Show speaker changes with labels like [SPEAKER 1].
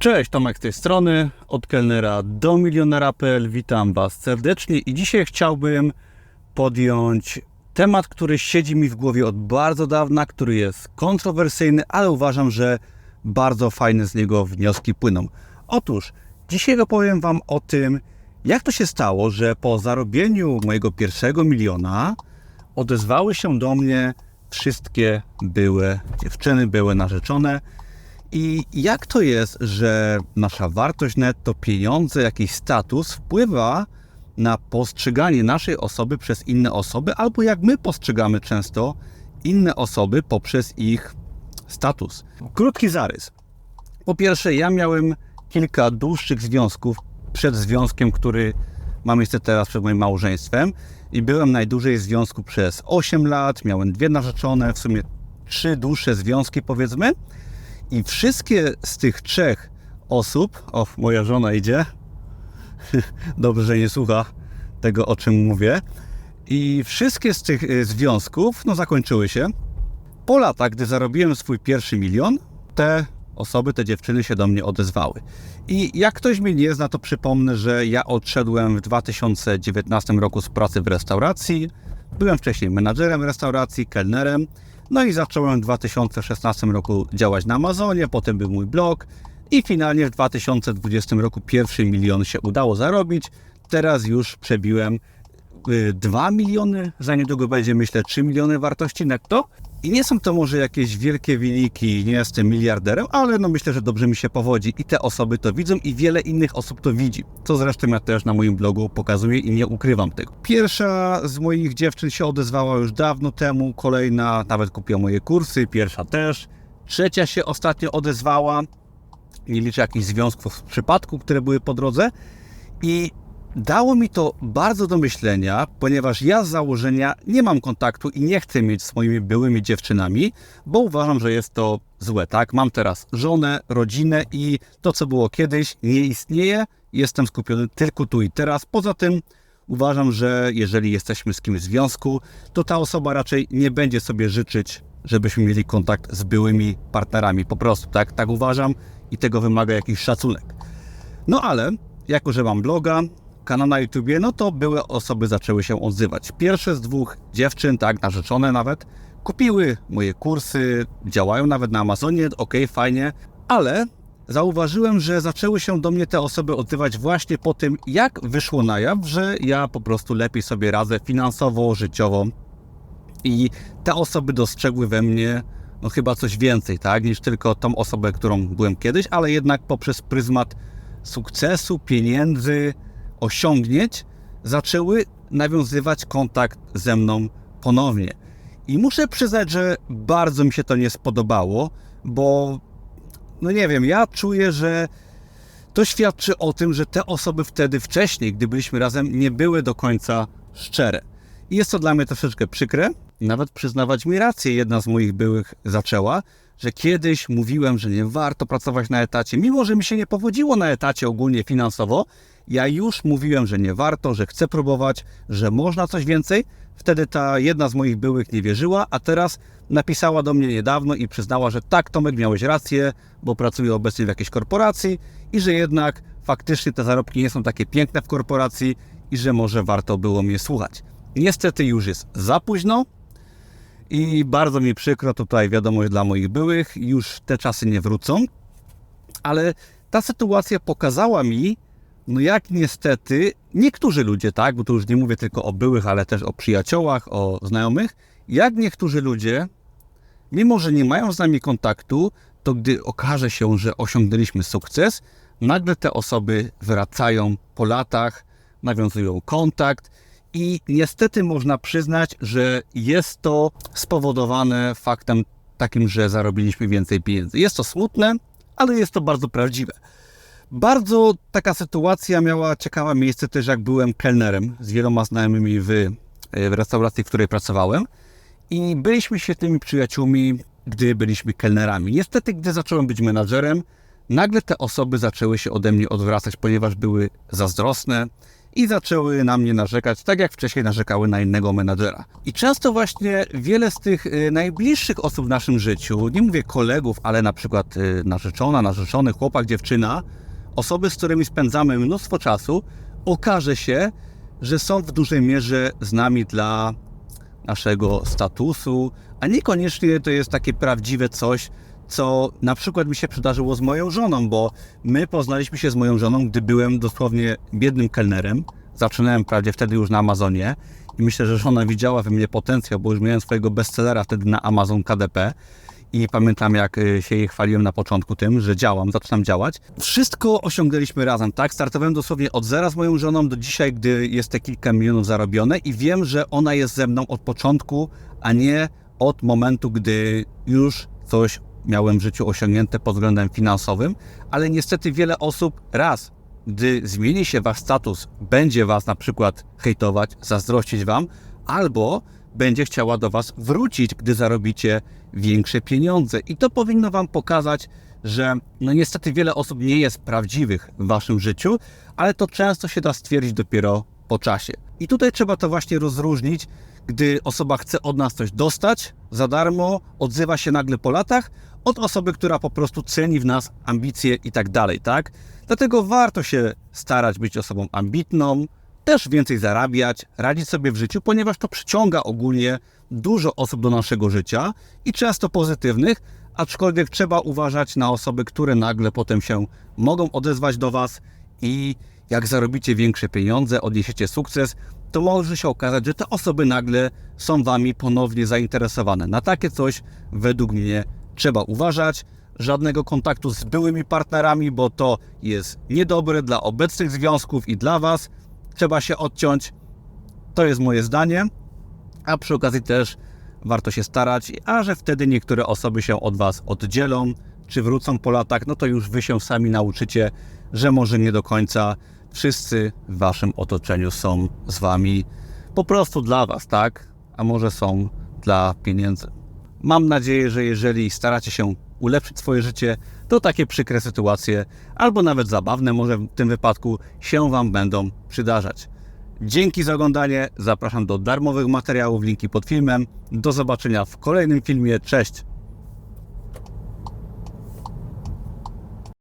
[SPEAKER 1] Cześć, Tomek z tej strony, od kelnera do milionera.pl. Witam Was serdecznie i dzisiaj chciałbym podjąć temat, który siedzi mi w głowie od bardzo dawna, który jest kontrowersyjny, ale uważam, że bardzo fajne z niego wnioski płyną. Otóż dzisiaj opowiem Wam o tym, jak to się stało, że po zarobieniu mojego pierwszego miliona odezwały się do mnie wszystkie były dziewczyny, były narzeczone. I jak to jest, że nasza wartość netto, pieniądze, jakiś status wpływa na postrzeganie naszej osoby przez inne osoby, albo jak my postrzegamy często inne osoby poprzez ich status? Krótki zarys. Po pierwsze, ja miałem kilka dłuższych związków przed związkiem, który mam miejsce teraz przed moim małżeństwem i byłem najdłużej w związku przez 8 lat, miałem dwie narzeczone, w sumie trzy dłuższe związki powiedzmy i wszystkie z tych trzech osób, o moja żona idzie, dobrze, że nie słucha tego o czym mówię, i wszystkie z tych y, związków no, zakończyły się. Po latach, gdy zarobiłem swój pierwszy milion, te osoby, te dziewczyny się do mnie odezwały. I jak ktoś mnie nie zna, to przypomnę, że ja odszedłem w 2019 roku z pracy w restauracji. Byłem wcześniej menadżerem restauracji, kelnerem. No i zacząłem w 2016 roku działać na Amazonie, potem był mój blog i finalnie w 2020 roku pierwszy milion się udało zarobić. Teraz już przebiłem 2 miliony, za niedługo będzie myślę 3 miliony wartości netto. I nie są to może jakieś wielkie wyniki, nie jestem miliarderem, ale no myślę, że dobrze mi się powodzi i te osoby to widzą i wiele innych osób to widzi. Co zresztą ja też na moim blogu pokazuję i nie ukrywam tego. Pierwsza z moich dziewczyn się odezwała już dawno temu, kolejna nawet kupiła moje kursy, pierwsza też. Trzecia się ostatnio odezwała, nie liczę jakichś związków w przypadku, które były po drodze. I Dało mi to bardzo do myślenia, ponieważ ja z założenia nie mam kontaktu i nie chcę mieć z moimi byłymi dziewczynami, bo uważam, że jest to złe, tak? Mam teraz żonę, rodzinę i to, co było kiedyś, nie istnieje. Jestem skupiony tylko tu i teraz. Poza tym uważam, że jeżeli jesteśmy z kimś w związku, to ta osoba raczej nie będzie sobie życzyć, żebyśmy mieli kontakt z byłymi partnerami. Po prostu, tak? Tak uważam i tego wymaga jakiś szacunek. No ale, jako że mam bloga, kanał na YouTubie, no to były osoby zaczęły się odzywać. Pierwsze z dwóch dziewczyn, tak, narzeczone nawet, kupiły moje kursy, działają nawet na Amazonie, ok, fajnie, ale zauważyłem, że zaczęły się do mnie te osoby odzywać właśnie po tym, jak wyszło na jaw, że ja po prostu lepiej sobie radzę finansowo, życiowo i te osoby dostrzegły we mnie no chyba coś więcej, tak, niż tylko tą osobę, którą byłem kiedyś, ale jednak poprzez pryzmat sukcesu, pieniędzy, osiągnięć, zaczęły nawiązywać kontakt ze mną ponownie. I muszę przyznać, że bardzo mi się to nie spodobało, bo no nie wiem, ja czuję, że to świadczy o tym, że te osoby wtedy wcześniej, gdy byliśmy razem, nie były do końca szczere. I jest to dla mnie troszeczkę przykre. Nawet przyznawać mi rację, jedna z moich byłych zaczęła, że kiedyś mówiłem, że nie warto pracować na etacie, mimo że mi się nie powodziło na etacie ogólnie finansowo, ja już mówiłem, że nie warto, że chcę próbować, że można coś więcej. Wtedy ta jedna z moich byłych nie wierzyła, a teraz napisała do mnie niedawno i przyznała, że tak, Tomek, miałeś rację, bo pracuję obecnie w jakiejś korporacji i że jednak faktycznie te zarobki nie są takie piękne w korporacji i że może warto było mnie słuchać. Niestety już jest za późno i bardzo mi przykro, tutaj wiadomość dla moich byłych, już te czasy nie wrócą, ale ta sytuacja pokazała mi, no jak niestety niektórzy ludzie, tak, bo tu już nie mówię tylko o byłych, ale też o przyjaciołach, o znajomych, jak niektórzy ludzie, mimo że nie mają z nami kontaktu, to gdy okaże się, że osiągnęliśmy sukces, nagle te osoby wracają po latach, nawiązują kontakt i niestety można przyznać, że jest to spowodowane faktem takim, że zarobiliśmy więcej pieniędzy. Jest to smutne, ale jest to bardzo prawdziwe. Bardzo taka sytuacja miała ciekawe miejsce też, jak byłem kelnerem z wieloma znajomymi w, w restauracji, w której pracowałem. I byliśmy świetnymi przyjaciółmi, gdy byliśmy kelnerami. Niestety, gdy zacząłem być menadżerem, nagle te osoby zaczęły się ode mnie odwracać, ponieważ były zazdrosne, i zaczęły na mnie narzekać, tak jak wcześniej narzekały na innego menadżera. I często właśnie wiele z tych y, najbliższych osób w naszym życiu, nie mówię kolegów, ale na przykład y, narzeczona, narzeczony, chłopak, dziewczyna, osoby, z którymi spędzamy mnóstwo czasu, okaże się, że są w dużej mierze z nami dla naszego statusu, a niekoniecznie to jest takie prawdziwe coś, co na przykład mi się przydarzyło z moją żoną, bo my poznaliśmy się z moją żoną, gdy byłem dosłownie biednym kelnerem. Zaczynałem prawie wtedy już na Amazonie i myślę, że żona widziała we mnie potencjał, bo już miałem swojego bestsellera wtedy na Amazon KDP. I pamiętam, jak y, się chwaliłem na początku tym, że działam, zaczynam działać. Wszystko osiągnęliśmy razem, tak? Startowałem dosłownie od zera z moją żoną do dzisiaj, gdy jest te kilka milionów zarobione i wiem, że ona jest ze mną od początku, a nie od momentu, gdy już coś miałem w życiu osiągnięte pod względem finansowym, ale niestety wiele osób raz, gdy zmieni się wasz status, będzie was na przykład hejtować, zazdrościć wam, albo będzie chciała do was wrócić, gdy zarobicie większe pieniądze. I to powinno wam pokazać, że no niestety wiele osób nie jest prawdziwych w waszym życiu, ale to często się da stwierdzić dopiero po czasie. I tutaj trzeba to właśnie rozróżnić, gdy osoba chce od nas coś dostać za darmo, odzywa się nagle po latach, od osoby, która po prostu ceni w nas ambicje i tak dalej, tak? Dlatego warto się starać być osobą ambitną, też więcej zarabiać, radzić sobie w życiu, ponieważ to przyciąga ogólnie dużo osób do naszego życia i często pozytywnych, aczkolwiek trzeba uważać na osoby, które nagle potem się mogą odezwać do Was i jak zarobicie większe pieniądze, odniesiecie sukces, to może się okazać, że te osoby nagle są Wami ponownie zainteresowane. Na takie coś według mnie trzeba uważać. Żadnego kontaktu z byłymi partnerami, bo to jest niedobre dla obecnych związków i dla Was. Trzeba się odciąć. To jest moje zdanie. A przy okazji też warto się starać, a że wtedy niektóre osoby się od Was oddzielą, czy wrócą po latach, no to już Wy się sami nauczycie, że może nie do końca wszyscy w Waszym otoczeniu są z Wami po prostu dla Was, tak? A może są dla pieniędzy. Mam nadzieję, że jeżeli staracie się ulepszyć swoje życie, to takie przykre sytuacje, albo nawet zabawne może w tym wypadku, się Wam będą przydarzać. Dzięki za oglądanie, zapraszam do darmowych materiałów, linki pod filmem. Do zobaczenia w kolejnym filmie, cześć!